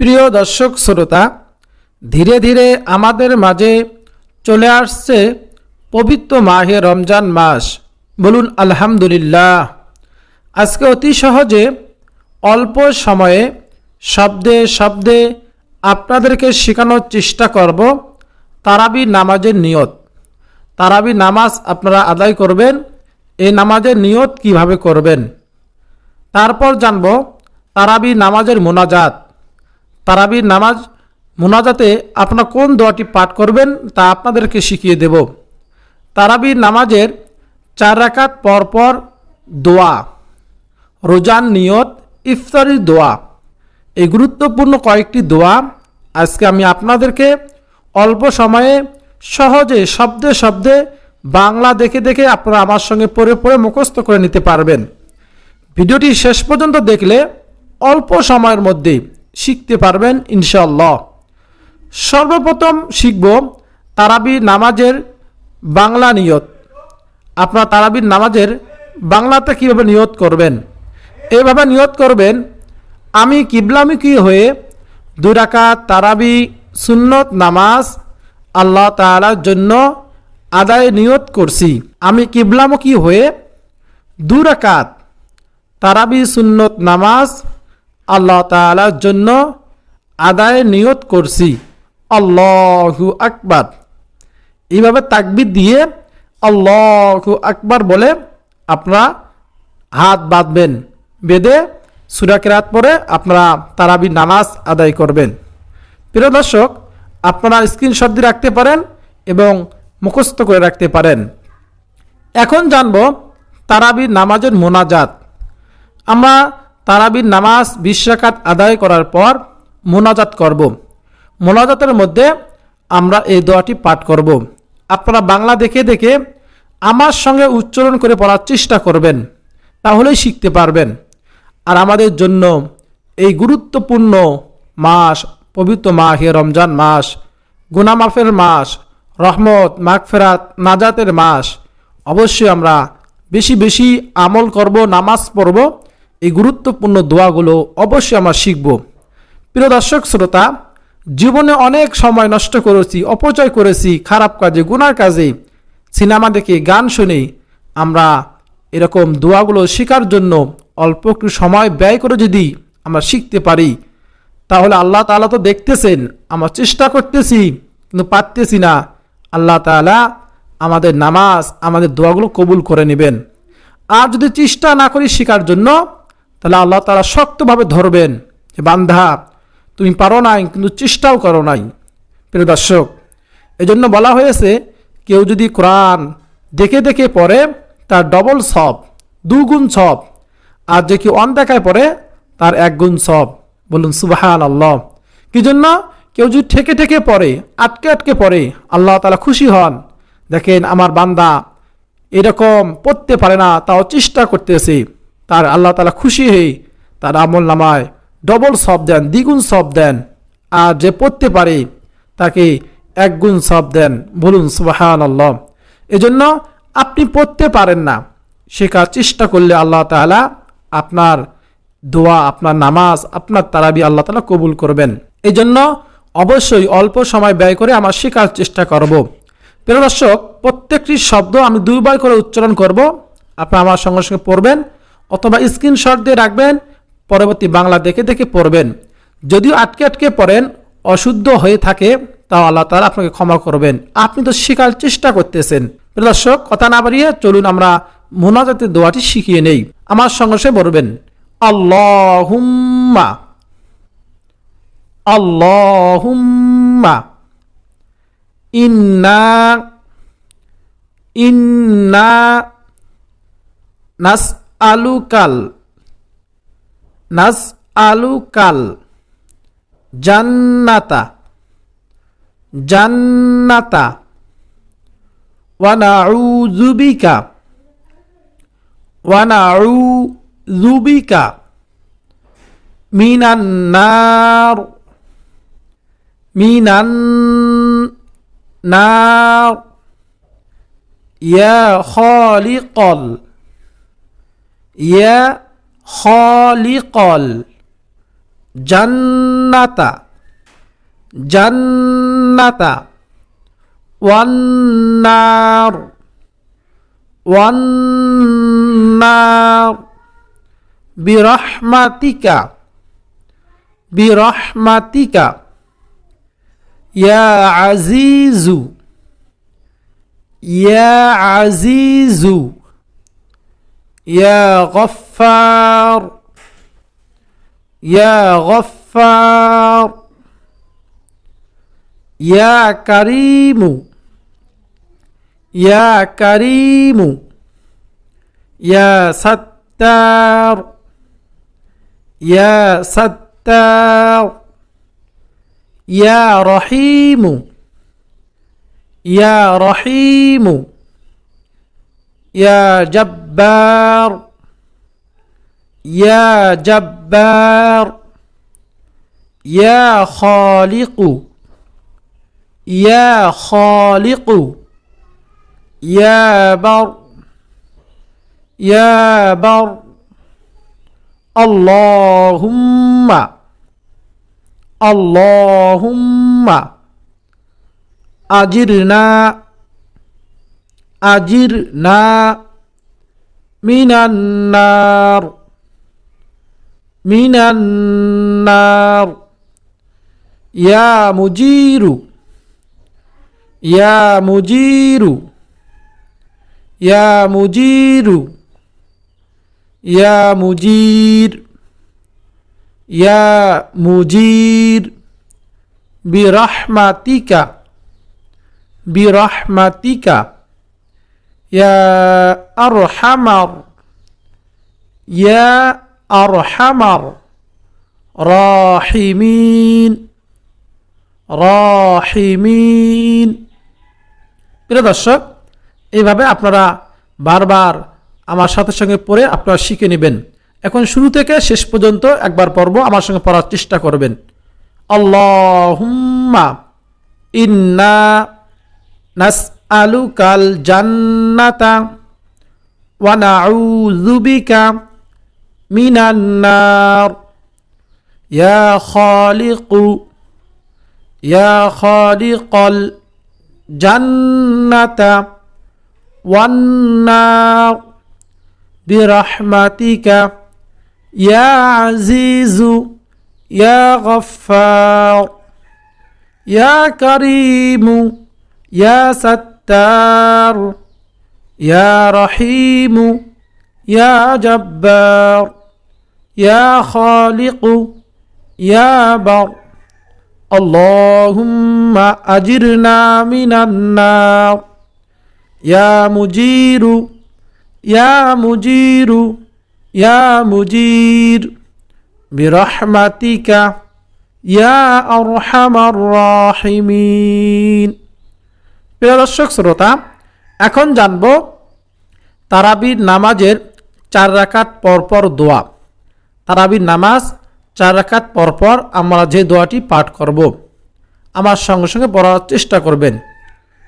প্রিয় দর্শক শ্রোতা, ধীরে ধীরে আমাদের মাঝে চলে আসছে পবিত্র মাহে রমজান মাস। বলুন, আলহামদুলিল্লাহ। আজকে অতি সহজে অল্প সময়ে শব্দে শব্দে আপনাদেরকে শেখানোর চেষ্টা করব তারাবি নামাজের নিয়ত। তারাবি নামাজ আপনারা আদায় করবেন, এই নামাজের নিয়ত কীভাবে করবেন? তারপর জানব তারাবি নামাজের মোনাজাত। তারাবির নামাজ মোনাজাতে আপনারা কোন দোয়াটি পাঠ করবেন তা আপনাদেরকে শিখিয়ে দেব। তারাবির নামাজের চার রাকাত পরপর দোয়া রোজান নিয়ত, ইফতারির দোয়া, এই গুরুত্বপূর্ণ কয়েকটি দোয়া আজকে আমি আপনাদেরকে অল্প সময়ে সহজে শব্দে শব্দে বাংলা দেখে দেখে আপনারা আমার সঙ্গে পড়ে পড়ে মুখস্থ করে নিতে পারবেন। ভিডিওটি শেষ পর্যন্ত দেখলে অল্প সময়ের মধ্যে শিখতে পারবেন ইনশাল্লাহ সর্বপ্রথম শিখব তারাবি নামাজের বাংলা নিয়ত। আপনার তারাবির নামাজের বাংলাতে কীভাবে নিয়ত করবেন? এইভাবে নিয়ত করবেন, আমি কিবলামুখী হয়ে দুই রাকাত তারাবি, সুন্নত নামাজ আল্লাহ তাআলার জন্য আদায় নিয়ত করছি। আমি কিবলামুখী হয়ে দু রাকাত তারাবি, সুন্নত নামাজ আল্লাহ তাআলার জন্য আদায় নিয়ত করছি। আল্লাহু আকবার। এইভাবে তাকবির দিয়ে আল্লাহু আকবার বলে আপনারা হাত বাঁধবেন, বেঁধে সুরাকেরাত পরে আপনারা তারাবি নামাজ আদায় করবেন। প্রিয় দর্শক, আপনারা স্ক্রিনশট দিয়ে রাখতে পারেন এবং মুখস্থ করে রাখতে পারেন। এখন জানব তারাবির নামাজের মোনাজাত। আমরা তারাবির নামাজ বিশ রাকাত আদায় করার পর মোনাজাত করব। মোনাজাতের মধ্যে আমরা এই দোয়াটি পাঠ করব। আপনারা বাংলা দেখে দেখে আমার সঙ্গে উচ্চারণ করে পড়ার চেষ্টা করবেন, তাহলেই শিখতে পারবেন। আর আমাদের জন্য এই গুরুত্বপূর্ণ মাস, পবিত্র মাহে রমজান মাস, গুনামাফের মাস, রহমত, মাগফেরাত, নাজাতের মাস, অবশ্যই আমরা বেশি বেশি আমল করব, নামাজ পড়ব। এই গুরুত্বপূর্ণ দোয়াগুলো অবশ্যই আমরা শিখব। প্রিয় দর্শক, শ্রোতা, জীবনে অনেক সময় নষ্ট করেছি, অপচয় করেছি, খারাপ কাজে, গুনার কাজে। সিনেমা দেখে গান শুনে আমরা এরকম দোয়াগুলো শেখার জন্য অল্প একটু সময় ব্যয় করে যদি আমরা শিখতে পারি, তাহলে আল্লাহ তাআলা তো দেখতেছেন, আমরা চেষ্টা করতেছি, কিন্তু পারতেছি না। আল্লাহ তাআলা আমাদের নামাজ, আমাদের দোয়াগুলো কবুল করে নেবেন। আর যদি চেষ্টা না করি শেখার জন্য তাহলে আল্লাহ তারা শক্তভাবে ধরবেন যে বান্ধা তুমি পারো নাই, কিন্তু চেষ্টাও করো নাই। প্রিয় দর্শক, এজন্য বলা হয়েছে, কেউ যদি কোরআন দেখে দেখে পড়ে, তার ডবল সব, দুগুণ সব, আর যে কেউ অনদেখায় পড়ে, তার এক গুণ সব। বলুন সুবাহান আল্লাহ কি জন্য? কেউ যদি ঠেকে ঠেকে পড়ে, আটকে আটকে পড়ে, আল্লাহ তালা খুশি হন। দেখেন, আমার বান্দা এরকম পড়তে পারে না, তাও চেষ্টা করতেছে। তার আল্লাহ তালা খুশি হয়ে তার আমল নামায় ডবল সব দেন, দ্বিগুণ সব দেন। আর যে পড়তে পারে তাকে একগুণ সব দেন। বলুন সুবাহান আল্লাহ এজন্য আপনি পড়তে পারেন না। শেখার চেষ্টা করলে আল্লাহ তাআলা আপনার দোয়া, আপনার নামাজ, আপনার তারাবি আল্লাহ তালা কবুল করবেন। এই জন্য অবশ্যই অল্প সময় ব্যয় করে আমার শেখার চেষ্টা করব। প্রিয় দর্শক, প্রত্যেকটি শব্দ আমি দুইবার করে উচ্চারণ করব। আপনারা আমার সঙ্গে সঙ্গে পড়বেন। অথবা স্ক্রিনশট দিয়ে রাখবেন, পরবর্তী বাংলা দেখে দেখে পড়বেন। যদিও আটকে আটকে পড়েন, অশুদ্ধ হয়ে থাকে, তাও আল্লাহ তালা আপনাকে ক্ষমা করবেন। আপনি তো শেখার চেষ্টা করতেছেন। দর্শক, কথা না বাড়িয়ে চলুন আমরা মোনাজাতের দোয়াটি শিখিয়ে নেই। আমার সঙ্গে বলবেন আল্লাহুম্মা আল্লাহুম্মা, ইন্না ইন্না নাস alukal. Nas alukal. Jannata. Jannata. Wa na'udzubika wa na'udzubika minan nar. Minan nar. Ya khaliqal. يا خالق الجنة جنة والنار والنار. برحمتك برحمتك. يا عزيز يا عزيز. ইয়া গফার ইয়া গফার ইয়া কারিমু ইয়া কারিমু ইয়া সত্তার ইয়া সত্তার ইয়া রহিমু ইয়া রহিমু يا جبار يا جبار يا خالق يا خالق يا بر يا بر. اللهم اللهم أجرنا ajirna minan nar minan nar. Ya mujiru ya mujiru ya mujiru ya mujir ya mujir. Birahmatika birahmatika. يا أرحمر يا أرحمر راحمين راحمين প্রিয় দর্শক এইভাবে আপনারা বারবার আমার সাথে সঙ্গে পড়ে আপনারা শিখে নেবেন এখন শুরু থেকে শেষ পর্যন্ত একবার পড়ব আমার সঙ্গে পড়ার চেষ্টা করবেন আল্লাহুম্মা ইন্না নাসআলুকাল نسألك الجنة ونعوذ بك من النار. يا خالق يا خالق الجنة والنار. برحمتك يا عزيز يا غفار يا كريم يا ستار. يا رحيم يا جبار يا خالق يا بر. اللهم أجرنا من النار. يا مجير يا مجير يا مجير. برحمتك يا أرحم الراحمين. প্রিয় দর্শক, শ্রোতা, এখন জানব তারাবির নামাজের চার রাকাত পরপর দোয়া। তারাবির নামাজ চার রাকাত পরপর আমরা যে দোয়াটি পাঠ করব, আমার সঙ্গে সঙ্গে পড়ার চেষ্টা করবেন।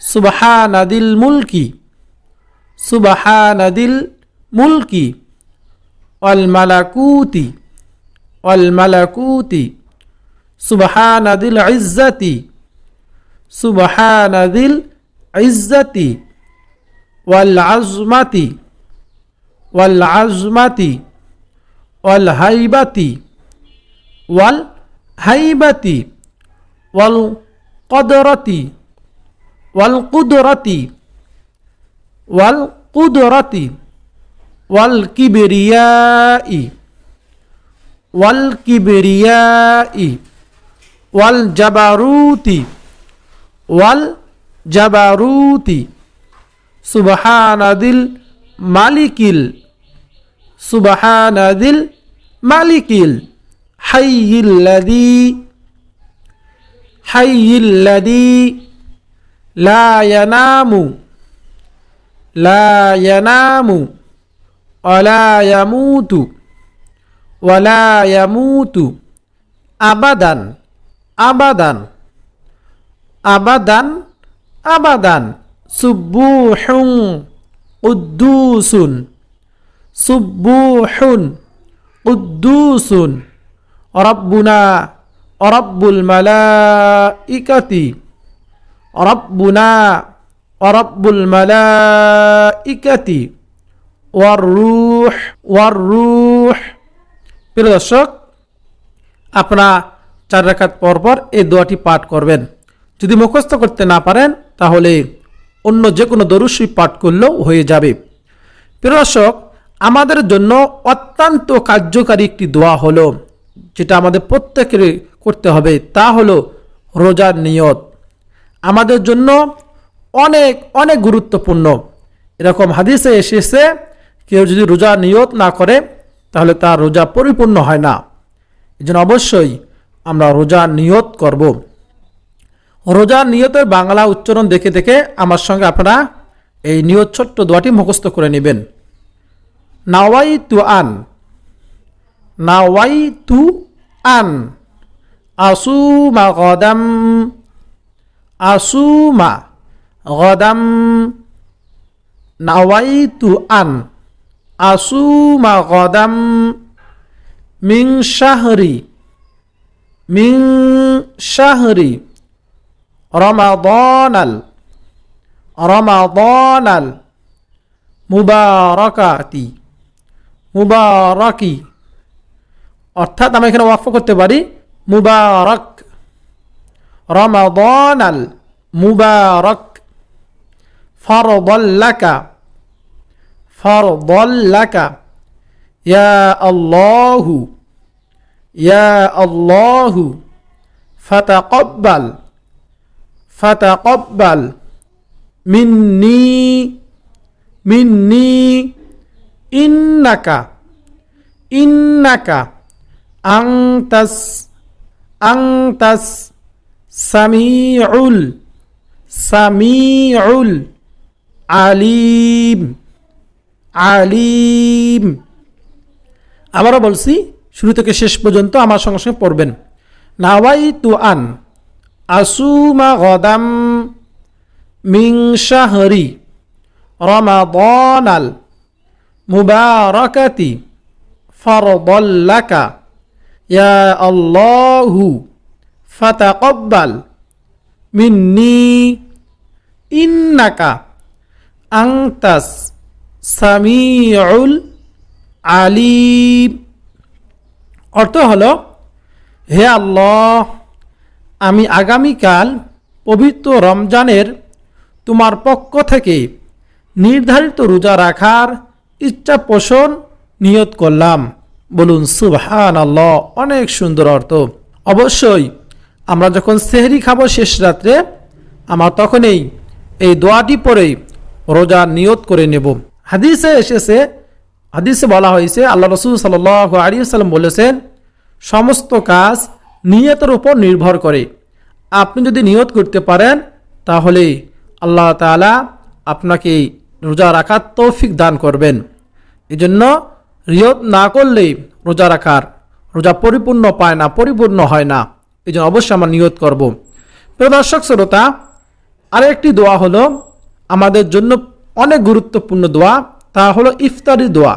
সুবহানাদিল মুলকি সুবহানাদিল মুলকি, ওয়াল মালাকুতি ওয়াল মালাকুতি, সুবহানাদিল ইজ্জতি, সুবহানাদিল العزة والعزمة والعزمة والهيبة والهيبة والقدرة والقدرة والقدرة والكبرياء والكبرياء والجبروت والجبروت سبحان ذي الملك سبحان ذي الملك الحي الذي حي الذي لا ينام لا ينام ولا يموت ولا يموت আবাদান। সুব্বুহুং উদ্দুসুন। সুব্বুহুন উদ্দুসুন। অরব্বুনা অরব্বুল মালাইকাতি। অরব্বুনা অরব্বুল মালাইকাতি। ওয়ার রুহ ওয়ার রুহ। প্রিয় দর্শক, আপনারা চার রাখাত পরপর এই দোয়াটি পাঠ করবেন। যদি মুখস্থ করতে না পারেন তাহলে অন্য যে কোনো দরুশি পাঠ করলেও হয়ে যাবে। প্রিয় দর্শক, আমাদের জন্য অত্যন্ত কার্যকারী একটি দোয়া হলো, যেটা আমাদের প্রত্যেকের করতে হবে, তা হলো রোজার নিয়ত। আমাদের জন্য অনেক অনেক গুরুত্বপূর্ণ। এরকম হাদিসে এসেছে, কেউ যদি রোজা নিয়ত না করে, তাহলে তার রোজা পরিপূর্ণ হয় না। এই জন্য অবশ্যই আমরা রোজা নিয়ত করব। রোজার নিয়তের বাংলা উচ্চারণ দেখে দেখে আমার সঙ্গে আপনারা এই নিয়ত ছোট্ট দোয়াটি মুখস্থ করে নেবেন। নাওয়াই তু আন নাওয়াই তু আন আসু মা গদাম। আসু মা গদাম। নাওয়াই তু আন আসু মা গদাম। মিং শাহরি। মিং শাহরি। রমাদানাল রমাদানাল মুবারকাতি মুবারকি অর্থাৎ আমরা এখানে ওয়াক্ফ করতে পারি মুবারক। রমাদানাল মুবারক। ফরদল্লাকা। ফরদল্লাকা। ইয়া আল্লাহু। ইয়া আল্লাহু। ফাতাকাব্বাল। ফাতাকাব্বাল। মিন্নি মিন্নি, ইন্নাকা ইন্নাকা, আংতাস আংতাস, সামিউল সামিউল, আলিম আলিম। আবারও বলছি, শুরু থেকে শেষ পর্যন্ত আমার সঙ্গে সঙ্গে পড়বেন। নাওয়াই তু আন আসুমা গদাম মিং শাহরি রমাদানাল মুবারকাতি ফরদল্লাকা ইয়া আল্লাহু ফাতাকাব্বাল মিন্নি ইন্নাকা আংতাস সামিউল আলিম অর্থ হলো, হে আল্লাহ আমি আগামীকাল পবিত্র রমজানের তোমার পক্ষ থেকে নির্ধারিত রোজা রাখার ইচ্ছা পোষণ নিয়ত করলাম। বলুন সুবহান আল্লাহ অনেক সুন্দর অর্থ। অবশ্যই আমরা যখন সেহরি খাব শেষ রাত্রে, আমার তখনই এই দোয়াটি পরে রোজা নিয়ত করে নেব। হাদিসে এসেছে, হাদিসে বলা হয়েছে, আল্লাহ রসুল সাল সাল্লাম বলেছেন, সমস্ত কাজ নিয়তের উপর নির্ভর করে। আপনি যদি নিয়ত করতে পারেন, তাহলে আল্লাহ তালা আপনাকে রোজা রাখার তৌফিক দান করবেন। এই জন্য নিয়ত না করলে রোজা রাখার রোজা পরিপূর্ণ পায় না, পরিপূর্ণ হয় না। এই জন্য অবশ্যই আমরা নিয়ত করব। প্রিয় দর্শক, শ্রোতা, আরেকটি দোয়া হলো আমাদের জন্য অনেক গুরুত্বপূর্ণ দোয়া, তা হলো ইফতারি দোয়া।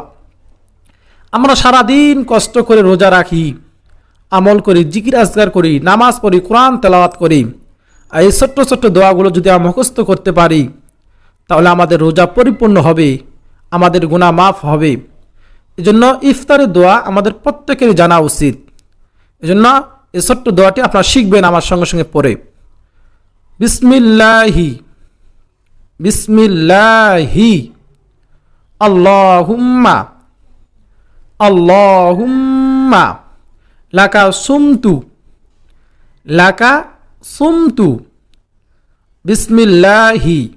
আমরা সারাদিন কষ্ট করে রোজা রাখি। আমল করি, জিকির আজগার করি, নামাজ পড়ি, কোরআন তেলাওয়াত করি। আর এই ছোট্ট ছোট্ট দোয়াগুলো যদি আমরা মুখস্থ করতে পারি, তাহলে আমাদের রোজা পরিপূর্ণ হবে, আমাদের গুণা মাফ হবে। এজন্য ইফতারের দোয়া আমাদের প্রত্যেকেরই জানা উচিত। এজন্য এই ছোট্ট দোয়াটি আপনারা শিখবেন আমার সঙ্গে সঙ্গে পড়ে। বিসমিল্লাহি বিসমিল্লাহি, আল্লাহুম্মা আল্লাহুম্মা। লাকা সুমতু লাকা সুমতু। বিসমিল্লাহি,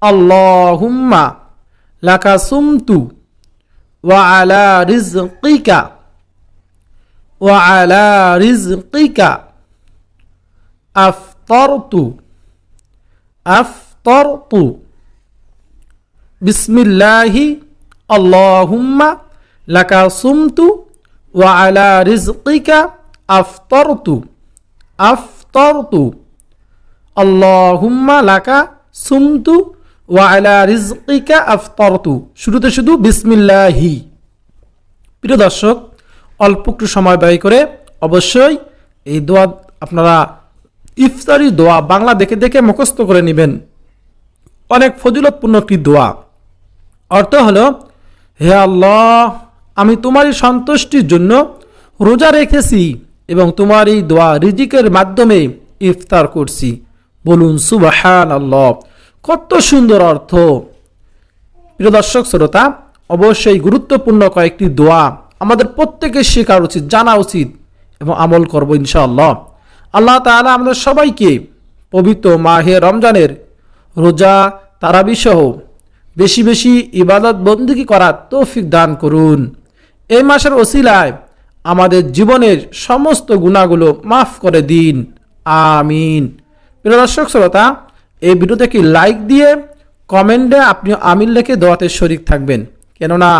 আল্লাহুম্মা, লাকা সুমতু। ওয়া আলা রিজকিকা ওয়া আলা রিজকিকা আফতারতু আফতারতু। বিসমিল্লাহি, আল্লাহুম্মা, লাকা সুমতু। ওয়া আলা রিজকিকা আফতারতু আফতারতু। আল্লাহুম্মা লাকা সুমতু ওয়া আলা রিজকিকা আফতারতু। শুরুতে শুধু বিসমিল্লাহি। প্রিয় দর্শক, অল্প একটু সময় ব্যয় করে অবশ্যই এই দোয়া আপনারা ইফতারি দোয়া বাংলা দেখে দেখে মুখস্থ করে নেবেন। অনেক ফজিলতপূর্ণ একটি দোয়া। অর্থ হলো, হে আল্লাহ আমি তোমারই সন্তুষ্টির জন্য রোজা রেখেছি এবং তোমার এই দোয়া রিজিকের মাধ্যমে ইফতার করছি। বলুন সুবাহান আল্লাহ কত সুন্দর অর্থ। প্রিয় দর্শক, শ্রোতা, অবশ্যই গুরুত্বপূর্ণ কয়েকটি দোয়া আমাদের প্রত্যেকের শেখার উচিত, জানা উচিত এবং আমল করব ইনশাআল্লাহ। আল্লাহ তাআলা আমাদের সবাইকে পবিত্র মাহে রমজানের রোজা তারাবিসহ বেশি বেশি ইবাদত বন্দিগি করার তৌফিক দান করুন। এই মাসের ওসিলায় আমাদের জীবনের সমস্ত গুণাগুলো মাফ করে দিন। আমিন। প্রিয় দর্শক, শ্রোতা, এই ভিডিওতে কি লাইক দিয়ে কমেন্টে আপনি আমিন লেখে দোয়াতে শরিক থাকবেন। কেননা,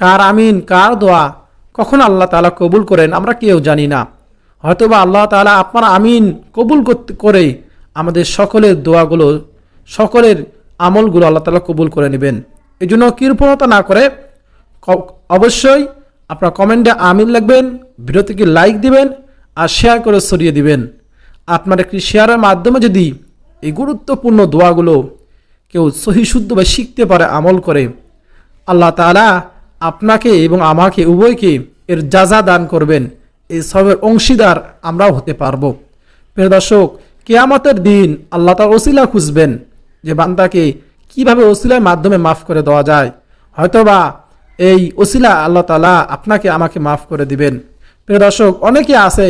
কার আমিন, কার দোয়া কখন আল্লাহ তালা কবুল করেন আমরা কেউ জানি না। হয়তোবা আল্লাহ তালা আপনার আমিন কবুল করে আমাদের সকলের দোয়াগুলো, সকলের আমলগুলো আল্লাহ তাআলা কবুল করে নেবেন। এই জন্য কৃপণতা না করে অবশ্যই আপনার কমেন্টে আমিন লিখবেন, ভিডিওটিকে লাইক দিবেন আর শেয়ার করে ছড়িয়ে দিবেন। আপনার একটি শেয়ারের মাধ্যমে যদি এই গুরুত্বপূর্ণ দোয়াগুলো কেউ সহি শুদ্ধভাবে শিখতে পারে, আমল করে, আল্লাহ তাআলা আপনাকে এবং আমাকে, উভয়কে এর যা দান করবেন। এই সবের অংশীদার আমরাও হতে পারব। প্রিয় দর্শক, কেয়ামতের দিন আল্লাহ তার ওসিলা খুঁজবেন যে বান্দাকে কীভাবে ওসিলার মাধ্যমে মাফ করে দেওয়া যায়। হয়তোবা এই ওসিলা আল্লাহ তালা আপনাকে আমাকে মাফ করে দিবেন। প্রিয় দর্শক, অনেকে আছে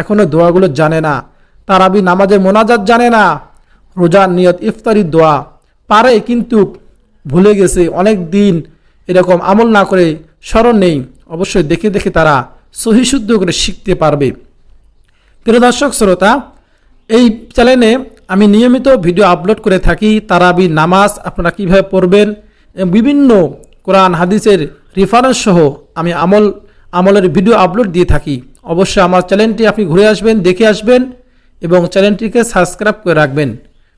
এখনও দোয়াগুলো জানে না। তারাবি নামাজের মোনাজাত জানে না। রোজার নিয়ত ইফতারির দোয়া। পারে কিন্তু ভুলে গেছে, অনেক দিন এরকম আমল না করে স্মরণ নেই। অবশ্যই দেখে দেখে তারা সহিশুদ্ধ করে শিখতে পারবে। প্রিয় দর্শক, শ্রোতা, এই চ্যানেলে আমি নিয়মিত ভিডিও আপলোড করে থাকি। তারাবি নামাজ আপনারা কীভাবে পড়বেন? বিভিন্ন কোরআন, হাদিসের রেফারেন্স সহ আমি আমল, আমলের ভিডিও আপলোড দিয়ে থাকি। অবশ্যই আমার চ্যানেলটি আপনি ঘুরে আসবেন, দেখে আসবেন এবং চ্যানেলটিকে সাবস্ক্রাইব করে রাখবেন।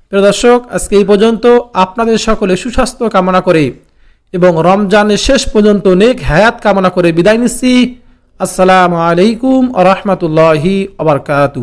প্রিয় দর্শক, আজকে এই পর্যন্ত আপনাদের সকলে সুস্বাস্থ্য কামনা করে এবং রমজানের শেষ পর্যন্ত নেক হায়াত কামনা করে বিদায় নিচ্ছি। আসসালামু আলাইকুম আ রহমতুল্লাহি আবরকাতু